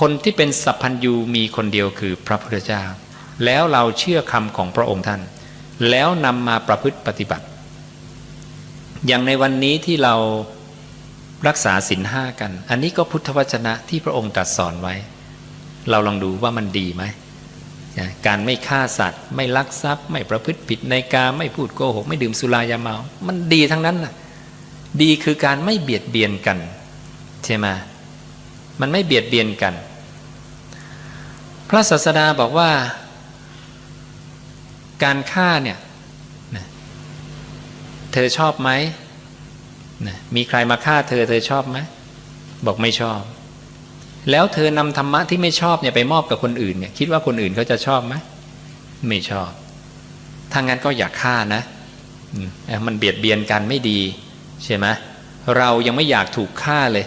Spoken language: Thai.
คนที่เป็นสัพพัญญูมีคนเดียวคือพระพุทธเจ้า แล้วเราเชื่อคำของพระองค์ท่าน แล้วนำมาประพฤติปฏิบัติ อย่างในวันนี้ที่เรารักษาศีลห้ากัน อันนี้ก็พุทธวจนะที่พระองค์ตรัสสอนไว้ เราลองดูว่ามันดีไหมการไม่ฆ่าสัตว์ ไม่ลักทรัพย์ ไม่ประพฤติผิดในการไม่พูดโกหก ไม่ดื่มสุรายาเมา มันดีทั้งนั้นนะดีคือการไม่เบียดเบียนกัน ใช่ไหม มันไม่เบียดเบียนกัน พระศาสดาบอกว่า การฆ่าเนี่ยนะเธอชอบไหมนะมีใครมาฆ่าเธอเธอชอบไหมบอกไม่ชอบ แล้วเธอนำธรรมะที่ไม่ชอบเนี่ยไปมอบกับคนอื่นเนี่ยคิดว่าคนอื่นเขาจะชอบไหมไม่ชอบถ้างั้นก็อย่าฆ่านะมันเบียดเบียนกันไม่ดีใช่ไหมเรายังไม่อยากถูกฆ่าเลย